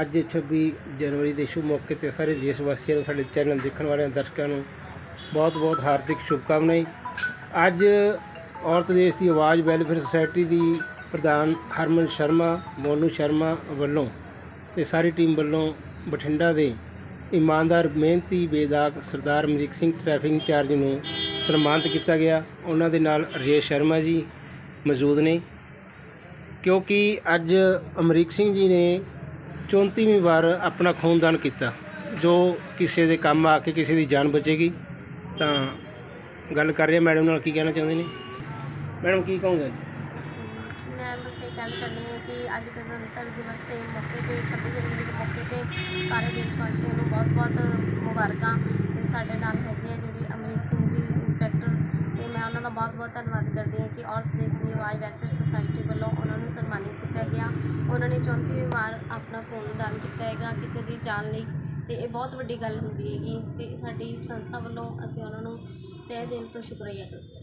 ਅੱਜ 26 ਜਨਵਰੀ ਦੇ ਸ਼ੁਭ ਮੌਕੇ ਤੇ ਸਾਰੇ ਦੇਸ਼ ਵਾਸੀਆਂ ਨੂੰ, ਸਾਡੇ ਚੈਨਲ ਦੇਖਣ ਵਾਲਿਆਂ, ਦਰਸ਼ਕਾਂ ਨੂੰ ਬਹੁਤ-ਬਹੁਤ ਹਾਰਦਿਕ ਸ਼ੁਭਕਾਮਨਾਵਾਂ ਅੱਜ ਔਰਤ ਦੇਸ਼ ਦੀ ਆਵਾਜ਼, ਵੈਲਫੇਅਰ ਸੁਸਾਇਟੀ ਦੀ ਪ੍ਰਧਾਨ ਹਰਮਨ ਸ਼ਰਮਾ, ਮੋਨੂ ਸ਼ਰਮਾ ਵੱਲੋਂ ਤੇ ਸਾਰੀ ਟੀਮ ਵੱਲੋਂ ਬਠਿੰਡਾ ਦੇ ਇਮਾਨਦਾਰ, ਮਿਹਨਤੀ, ਬੇਦਾਗ ਸਰਦਾਰ ਅਮਰੀਕ ਸਿੰਘ ਟ੍ਰੈਫਿਕ ਇੰਚਾਰਜ ਨੂੰ ਸਨਮਾਨਿਤ ਕੀਤਾ ਗਿਆ। ਉਹਨਾਂ ਦੇ ਨਾਲ ਰਜੇਸ਼ ਸ਼ਰਮਾ ਜੀ ਮੌਜੂਦ ਨੇ। ਕਿਉਂਕਿ ਅੱਜ ਅਮਰੀਕ ਸਿੰਘ ਜੀ ਨੇ 34ਵੀਂ ਵਾਰ ਆਪਣਾ ਖੂਨਦਾਨ ਕੀਤਾ। ਜੋ ਕਿਸੇ ਦੇ ਕੰਮ ਆ ਕੇ ਕਿਸੇ ਦੀ ਜਾਨ ਬਚੇਗੀ, ਤਾਂ ਗੱਲ ਕਰ ਰਹੇ ਮੈਡਮ ਨਾਲ, ਕੀ ਕਹਿਣਾ ਚਾਹੁੰਦੇ ਨੇ? ਮੈਡਮ, ਕੀ ਕਹੋਗੇ ਮੈਂ ਬਸ ਇਹ ਕਹਿਣਾ ਚਾਹੁੰਦੀ ਹਾਂ ਕਿ ਅੱਜ ਗਣਤੰਤਰ ਦਿਵਸ ਦੇ ਮੌਕੇ ਤੇ 26 ਜਨਵਰੀ ਦੇ ਮੌਕੇ ਤੇ ਸਾਰੇ ਦੇਸ਼ ਵਾਸੀਆਂ ਨੂੰ ਬਹੁਤ-ਬਹੁਤ ਮੁਬਾਰਕਾਂ ਤੇ ਸਾਡੇ ਨਾਲ ਹੈਗੇ ਆ ਜਿਹੜੀ ਅਮਰੀਕ ਸਿੰਘ ਜੀ, ਇੰਸਪੈਕਟਰ। ਤੇ ਮੈਂ ਉਹਨਾਂ ਦਾ ਬਹੁਤ-ਬਹੁਤ ਧੰਨਵਾਦ ਕਰਦੀ ਹਾਂ ਕਿ ਔਰਤ ਦੇਸ਼ ਦੀ ਆਵਾਜ਼ ਵੈਲਫੇਅਰ ਸੁਸਾਇਟੀ ਵੱਲੋਂ ਨੂੰ ਸਨਮਾਨਿਤ ਕੀਤਾ ਗਿਆ। ਉਹਨਾਂ ਨੇ 34ਵੀਂ ਵਾਰ ਆਪਣਾ ਖੂਨਦਾਨ ਕੀਤਾ ਹੈਗਾ ਕਿਸੇ ਦੀ ਜਾਨ ਲਈ ਅਤੇ ਇਹ ਬਹੁਤ ਵੱਡੀ ਗੱਲ ਹੁੰਦੀ ਹੈਗੀ ਅਤੇ ਸਾਡੀ ਸੰਸਥਾ ਵੱਲੋਂ ਅਸੀਂ ਉਹਨਾਂ ਨੂੰ ਤਹਿ ਦਿਲ ਤੋਂ ਸ਼ੁਕਰੀਆ ਕਰਦੇ